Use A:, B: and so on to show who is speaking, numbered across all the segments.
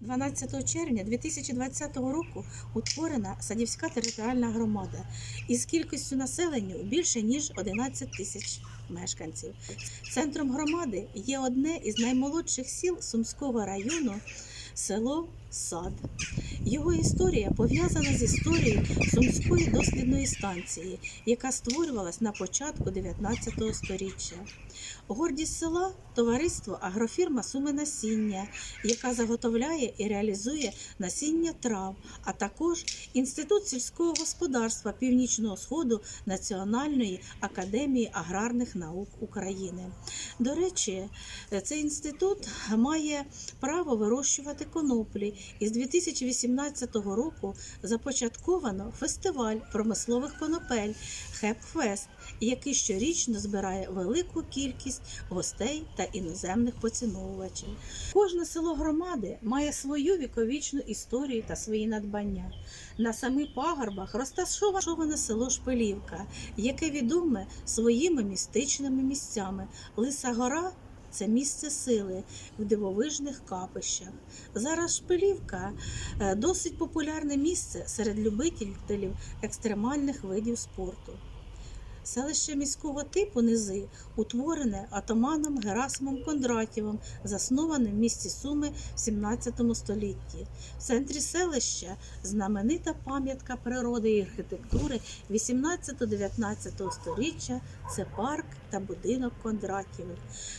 A: 12 червня 2020 року утворена Садівська територіальна громада із кількістю населення більше ніж 11 тисяч мешканців. Центром громади є одне із наймолодших сіл Сумського району село Сад. Його історія пов'язана з історією Сумської дослідної станції, яка створювалась на початку 19 століття. Гордість села товариство агрофірма Суми насіння, яка заготовляє і реалізує насіння трав, а також Інститут сільського господарства Північного Сходу Національної академії аграрних наук України. До речі, цей інститут має право вирощувати коноплі. І з 2018 року започатковано фестиваль промислових конопель Хепфест, який щорічно збирає велику кількість гостей та іноземних поціновувачів. Кожне село громади має свою віковічну історію та свої надбання. На самих пагорбах розташоване село Шпилівка, яке відоме своїми містичними місцями. Лиса гора це місце сили в дивовижних капищах. Зараз Шпилівка е, досить популярне місце серед любителів екстремальних видів спорту. Селище міського типу Низи утворене атаманом Герасимом Кондратєвим, засноване в місті Суми в 17 столітті. В центрі селища знаменита пам'ятка природи і архітектури 18-19 століття це парк та будинок Кондратєвих.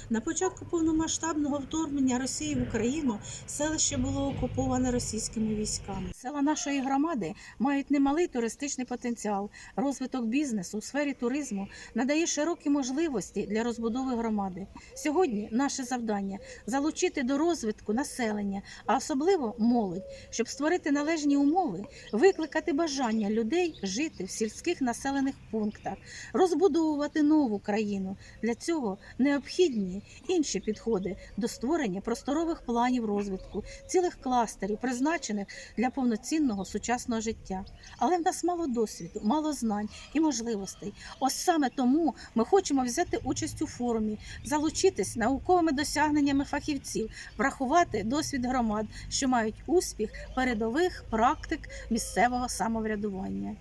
A: На початку повномасштабного вторгнення Росії в Україну селище було окуповане російськими військами. Села нашої громади мають немалий туристичний потенціал. Розвиток бізнесу у сфері туризму надає широкі можливості для розбудови громади. Сьогодні наше завдання залучити до розвитку населення, а особливо молодь, щоб створити належні умови, викликати бажання людей жити в сільських населених пунктах, розбудовувати нову країну. Для цього необхідні інші підходи до створення просторових планів розвитку, цілих кластерів, призначених для повноцінного сучасного життя. Але в нас мало досвіду, мало знань і можливостей. Ось саме тому ми хочемо взяти участь у форумі, залучитись науковими досягненнями фахівців, врахувати досвід громад, що мають успіх передових практик місцевого самоврядування.